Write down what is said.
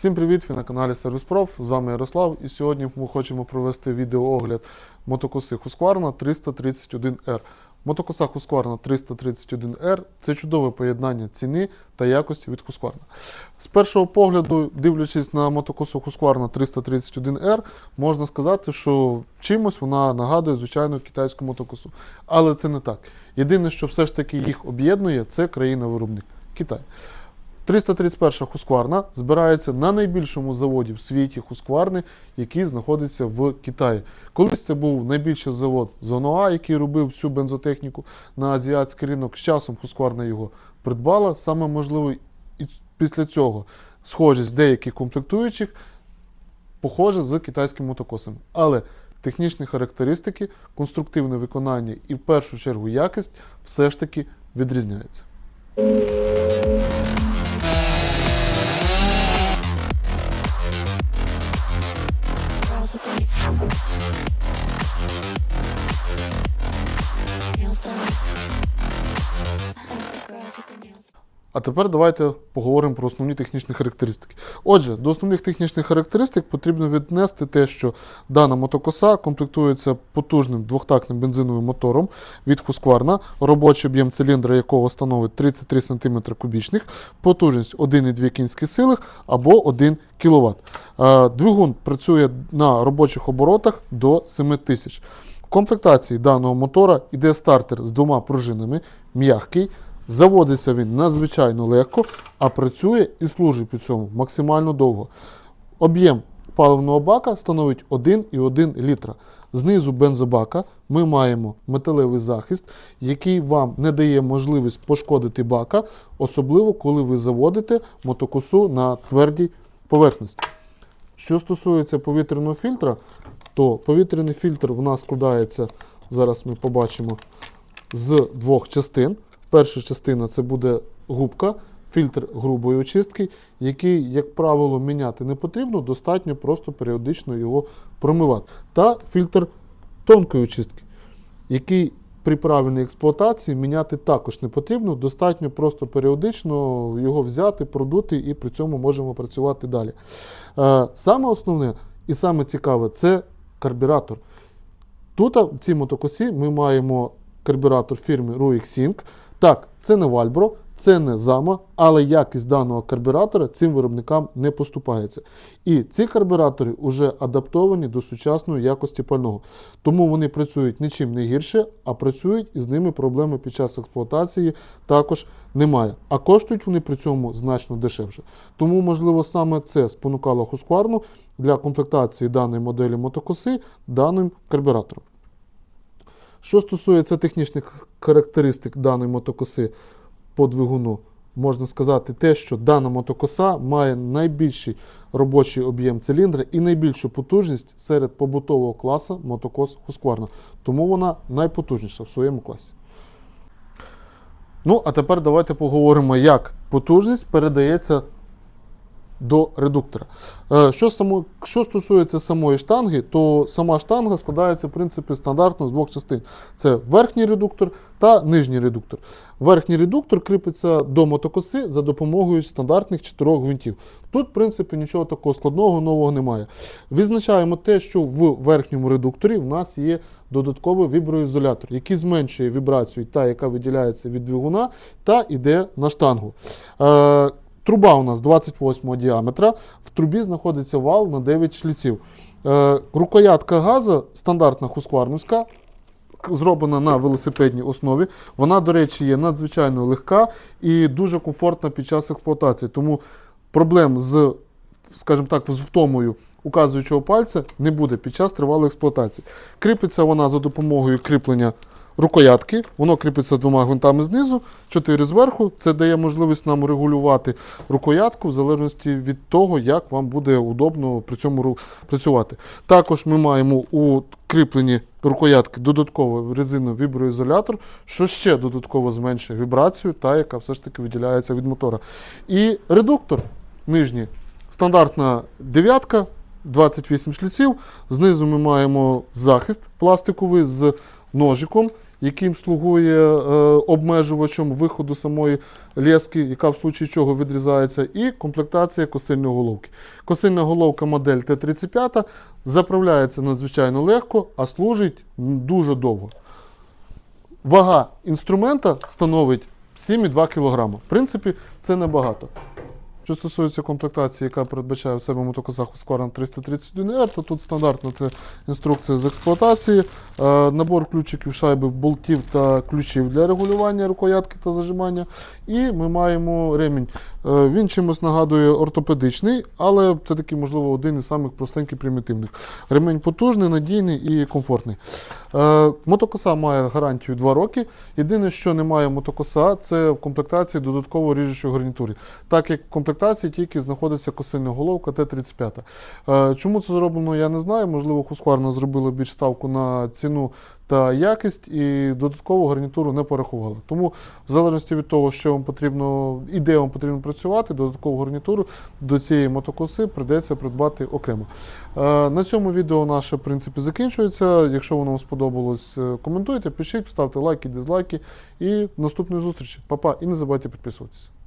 Всім привіт! Ви на каналі Сервіс Проф. З вами Ярослав. І сьогодні ми хочемо провести відеоогляд мотокоси Husqvarna 331R. Мотокоса Husqvarna 331R це чудове поєднання ціни та якості від Husqvarna. З першого погляду, дивлячись на мотокосу Husqvarna 331R, можна сказати, що чимось вона нагадує звичайну китайську мотокосу. Але це не так. Єдине, що все ж таки їх об'єднує, це країна-виробник Китай. 331 Husqvarna збирається на найбільшому заводі в світі Husqvarna, який знаходиться в Китаї. Колись це був найбільший завод Зоноа, який робив всю бензотехніку на азіатський ринок. З часом Husqvarna його придбала. Саме можливо, і після цього схожість деяких комплектуючих похожа з китайськими мотокосами. Але технічні характеристики, конструктивне виконання і в першу чергу якість все ж таки відрізняються. А тепер давайте поговоримо про основні технічні характеристики. Отже, до основних технічних характеристик потрібно віднести те, що дана мотокоса комплектується потужним двохтактним бензиновим мотором від Husqvarna, робочий об'єм циліндра якого становить 33 см кубічних, потужність 1,2 кінські сили або 1 кВт. Е, Двигун працює на робочих оборотах до 7000. В комплектації даного мотора йде стартер з двома пружинами, м'який. Заводиться він надзвичайно легко, а працює і служить при цьому максимально довго. Об'єм паливного бака становить 1,1 літра. Знизу бензобака ми маємо металевий захист, який вам не дає можливість пошкодити бака, особливо коли ви заводите мотокосу на твердій поверхності. Що стосується повітряного фільтра, то повітряний фільтр в нас складається, зараз ми побачимо, з двох частин. Перша частина це буде губка, фільтр грубої очистки, який, як правило, міняти не потрібно, достатньо просто періодично його промивати. Та фільтр тонкої очистки, який при правильній експлуатації міняти також не потрібно, достатньо просто періодично його взяти, продути і при цьому можемо працювати далі. Е, Саме основне і саме цікаве це карбюратор. Тут в цій мотокосі ми маємо карбюратор фірми Ruix Sync. Так, це не Valbro, це не Zama, але якість даного карбюратора цим виробникам не поступається. І ці карбюратори вже адаптовані до сучасної якості пального. Тому вони працюють нічим не гірше, а працюють і з ними проблеми під час експлуатації також немає. А коштують вони при цьому значно дешевше. Тому, можливо, саме це спонукало Husqvarna для комплектації даної моделі мотокоси даним карбюратором. Що стосується технічних характеристик даної мотокоси по двигуну, можна сказати те, що дана мотокоса має найбільший робочий об'єм циліндра і найбільшу потужність серед побутового класу мотокос Husqvarna. Тому вона найпотужніша в своєму класі. Ну, а тепер давайте поговоримо, як потужність передається до редуктора. Е, Що, само, що стосується самої штанги, то сама штанга складається в принципі стандартно з двох частин: це верхній редуктор та нижній редуктор. Верхній редуктор кріпиться до мотокоси за допомогою стандартних чотирьох гвинтів. Тут, в принципі, нічого такого складного нового немає. Відзначаємо те, що в верхньому редукторі в нас є додатковий віброізолятор, який зменшує вібрацію, та, яка виділяється від двигуна, та йде на штангу. Труба у нас 28 діаметра. В трубі знаходиться вал на 9 шліців. Е, рукоятка газу стандартна хускварнівська, зроблена на велосипедній основі. Вона, до речі, є надзвичайно легка і дуже комфортна під час експлуатації. Тому проблем з, скажімо так, з втомою указуючого пальця не буде під час тривалої експлуатації. Кріпиться вона за допомогою кріплення рукоятки. Воно кріпиться двома гвинтами знизу, чотири зверху. Це дає можливість нам регулювати рукоятку в залежності від того, як вам буде удобно при цьому працювати. Також ми маємо у кріпленні рукоятки додатковий резиновий віброізолятор, що ще додатково зменшує вібрацію, та яка все ж таки виділяється від мотора. І редуктор нижній, стандартна дев'ятка. 28 шліців. Знизу ми маємо захист пластиковий з ножиком, яким слугує е, обмежувачем виходу самої лески, яка в случаї чого відрізається, і комплектація косильної головки. Косильна головка модель Т-35 заправляється надзвичайно легко, а служить дуже довго. Вага інструмента становить 7,2 кг. В принципі, це небагато. Що стосується комплектації, яка передбачає в себе мотокосах Husqvarna 331 r то тут стандартно це інструкція з експлуатації, е, набор ключиків, шайби, болтів та ключів для регулювання рукоятки та зажимання. І ми маємо ремінь. Е, він чимось нагадує ортопедичний, але це такий, можливо, один із самих простеньких примітивних. Ремень потужний, надійний і комфортний. Е, мотокоса має гарантію 2 роки. Єдине, що немає мотокоса, це в комплектації додатково ріжучої гарнітурі. Так як в комплектації тільки знаходиться косильна головка Т-35. Е, чому це зроблено, я не знаю. Можливо, Husqvarna зробила більш ставку на ціну та якість і додаткову гарнітуру не порахували. Тому, в залежності від того, що вам потрібно і де вам потрібно працювати, додаткову гарнітуру до цієї мотокоси прийдеться придбати окремо. Е, На цьому відео наше в принципі закінчується. Якщо воно вам сподобалось, е, коментуйте, пишіть, ставте лайки, дизлайки. І наступної зустрічі. Па-па. І не забувайте підписуватися.